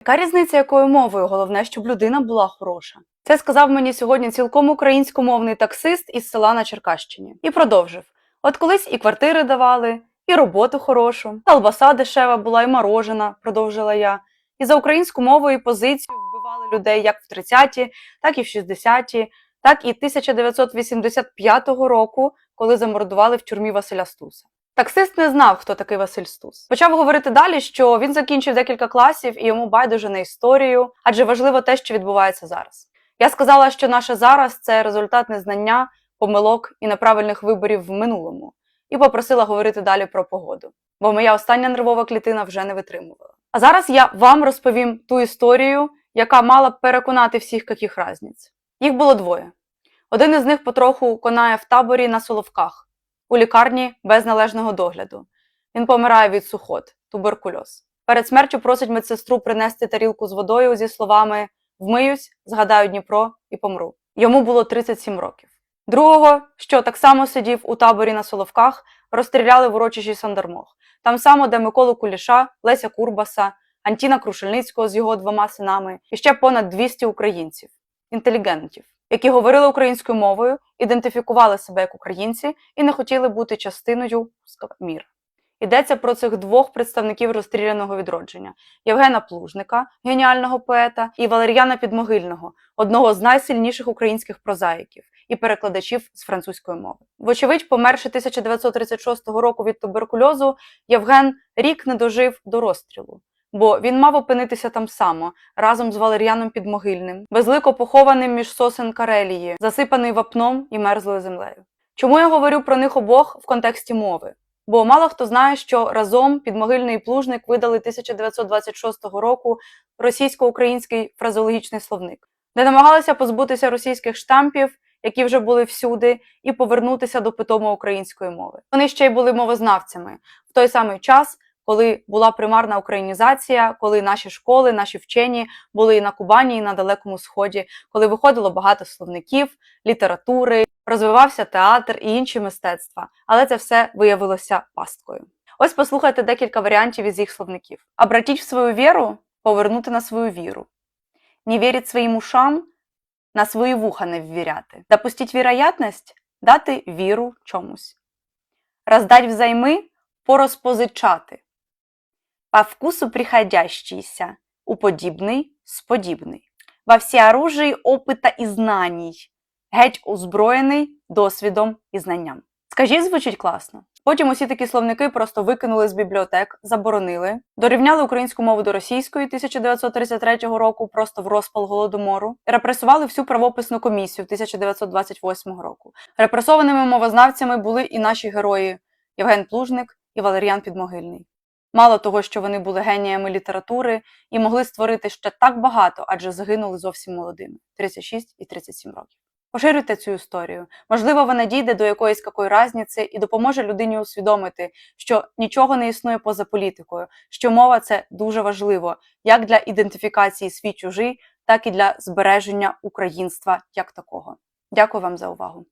Яка різниця, якою мовою? Головне, щоб людина була хороша. Це сказав мені сьогодні цілком українськомовний таксист із села на Черкащині. І продовжив: от колись і квартири давали, і роботу хорошу, колбаса дешева була, і морожена, продовжила я. І за українську мову і позицію вбивали людей як в 30-ті, так і в 60-ті, так і 1985 року, коли замордували в тюрмі Василя Стуса. Таксист не знав, хто такий Василь Стус. Почав говорити далі, що він закінчив декілька класів і йому байдуже на історію, адже важливо те, що відбувається зараз. Я сказала, що наше зараз це результат незнання, помилок і неправильних виборів в минулому, і попросила говорити далі про погоду, бо моя остання нервова клітина вже не витримувала. А зараз я вам розповім ту історію, яка мала б переконати всіх, яких разниць. Їх було двоє. Один із них потроху конає в таборі на Соловках у лікарні без належного догляду. Він помирає від сухот, туберкульоз. Перед смертю просить медсестру принести тарілку з водою зі словами Вмиюсь, згадаю Дніпро і помру. Йому було 37 років. Другого, що так само сидів у таборі на Соловках, розстріляли в урочищі Сандармох. Там само, де Миколу Куліша, Леся Курбаса, Антіна Крушельницького з його двома синами і ще понад 200 українців, інтелігентів, які говорили українською мовою, ідентифікували себе як українці і не хотіли бути частиною міра. Йдеться про цих двох представників розстріляного відродження: Євгена Плужника, геніального поета, і Валер'яна Підмогильного, одного з найсильніших українських прозаїків і перекладачів з французької мови. Вочевидь, померши 1936 року від туберкульозу, Євген рік не дожив до розстрілу, бо він мав опинитися там само разом з Валер'яном Підмогильним, безлико похованим між сосен Карелії, засипаний вапном і мерзлою землею. Чому я говорю про них обох в контексті мови? Бо мало хто знає, що разом підмогильний плужник видали 1926 року російсько-український фразеологічний словник, де намагалися позбутися російських штампів, які вже були всюди, і повернутися до питому української мови. Вони ще й були мовознавцями в той самий час, коли була примарна українізація, коли наші школи, наші вчені були і на Кубані, і на Далекому Сході, коли виходило багато словників, літератури, розвивався театр і інші мистецтва, але це все виявилося пасткою. Ось послухайте декілька варіантів із їх словників. Обратіть в свою віру, повернути на свою віру. Не вірить своїм ушам, на свої вуха не ввіряти. Допустіть віроятність, дати віру чомусь. Роздать взайми, порозпозичати. По вкусу приходящийся, уподібний, сподібний. Во всеоружии опита і знаній, геть озброєний досвідом і знанням. Скажіть, звучить класно. Потім усі такі словники просто викинули з бібліотек, заборонили, дорівняли українську мову до російської 1933 року, просто в розпал голодомору, репресували всю правописну комісію 1928 року. Репресованими мовознавцями були і наші герої Євген Плужник і Валеріан Підмогильний. Мало того, що вони були геніями літератури і могли створити ще так багато, адже загинули зовсім молодими 36 і 37 років. Поширюйте цю історію. Можливо, вона дійде до якоїсь какої разниці і допоможе людині усвідомити, що нічого не існує поза політикою, що мова це дуже важливо як для ідентифікації свій чужий, так і для збереження українства як такого. Дякую вам за увагу.